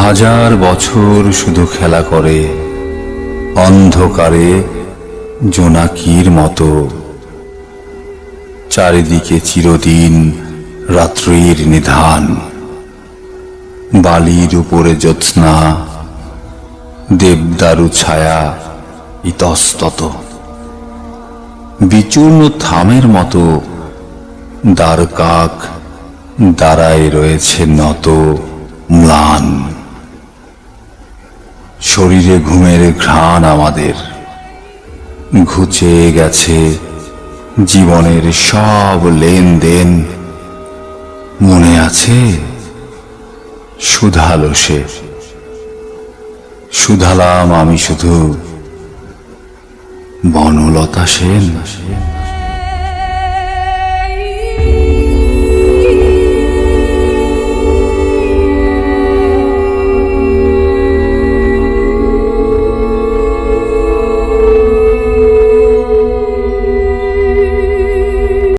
হাজার বছর শুধু খেলা করে, অন্ধকারে জোনাকির মতো। চারিদিকে চিরদিন রাত্রির নিধান। বালির উপরে জ্যোৎস্না, দেবদারু ছায়া ইতস্তত। বিচূর্ণ থামের মতো দ্বার কাক দাঁড়ায় রয়েছে নত, ম্লান। শরীরে ঘুমের ঘ্রাণ আমাদের। ঘুচে গেছে জীবনের সব লেনদেন। মনে আছে? সুধালো সে। সুধালাম আমি শুধু বনলতা সেন।